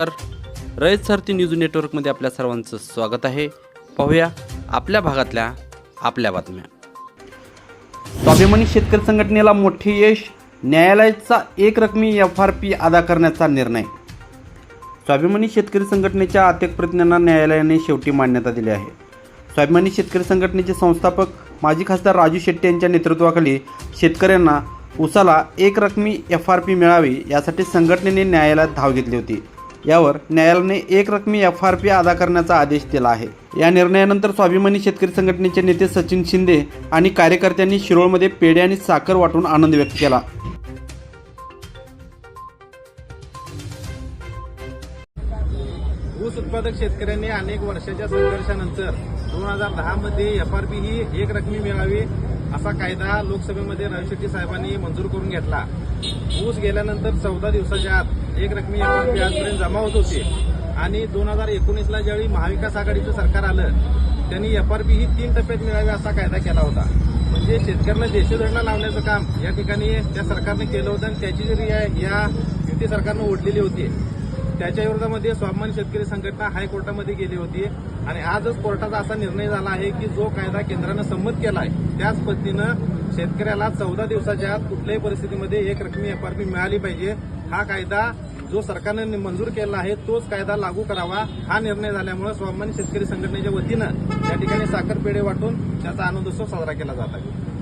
तर रयत सारथी न्यूज नेटवर्कमध्ये आपल्या सर्वांचं स्वागत आहे. पाहूया आपल्या भागातल्या आपल्या बातम्या. स्वाभिमानी शेतकरी संघटनेला मोठे यश न्यायालयाचा एक रकमी एफ आर पी अदा करण्याचा निर्णय. स्वाभिमानी शेतकरी संघटनेच्या अत्यक प्रतिज्ञांना न्यायालयाने शेवटी मान्यता दिली आहे. स्वाभिमानी शेतकरी संघटनेचे संस्थापक माजी खासदार राजू शेट्टी यांच्या नेतृत्वाखाली शेतकऱ्यांना उसाला एक रकमी एफ आर पी मिळावी यासाठी संघटनेने न्यायालयात धाव घेतली होती. यावर न्यायालयाने एक रकमी एफ आर पी अदा करण्याचा आदेश दिला आहे. या निर्णयानंतर स्वाभिमानी शेतकरी संघटनेचे नेते सचिन शिंदे आणि कार्यकर्त्यांनी शिरोळमध्ये पेढे आणि साखर वाटून आनंद व्यक्त केला. ऊस उत्पादक शेतकऱ्यांनी अनेक वर्षाच्या संघर्षानंतर दोन हजार दहा मध्ये एफ आर पी ही एक रकमी मिळावी असा कायदा लोकसभेमध्ये राजू साहेबांनी मंजूर करून घेतला. ऊस गेल्यानंतर चौदा दिवसाच्या आत एक रकमी एफ आर पी आजपर्यंत जमा होत होती. आणि दोन हजार एकोणीसला ज्यावेळी महाविकास आघाडीचं सरकार आलं त्यांनी एफ आर पी ही तीन टप्प्यात मिळावी असा कायदा केला होता. म्हणजे शेतकऱ्यांना देशोधरणा लावण्याचं काम या ठिकाणी त्या सरकारने केलं होतं आणि त्याची जरी या युती सरकारनं ओढलेली होती. त्याच्या विरोधामध्ये स्वाभिमानी शेतकरी संघटना हायकोर्टामध्ये गेली होती. आणि आजच कोर्टाचा असा निर्णय झाला आहे की जो कायदा केंद्रानं संमत केला आहे त्याच पद्धतीनं शेतकऱ्याला चौदा दिवसाच्या आत कुठल्याही परिस्थितीमध्ये एक रकमी एफआरपी मिळाली पाहिजे. हा कायदा जो सरकारनं मंजूर केला आहे तोच कायदा लागू करावा. हा निर्णय झाल्यामुळे स्वाभिमानी शेतकरी संघटनेच्या वतीनं या ठिकाणी साखरपेढे वाटून त्याचा आनंदोत्सव साजरा केला जात आहे.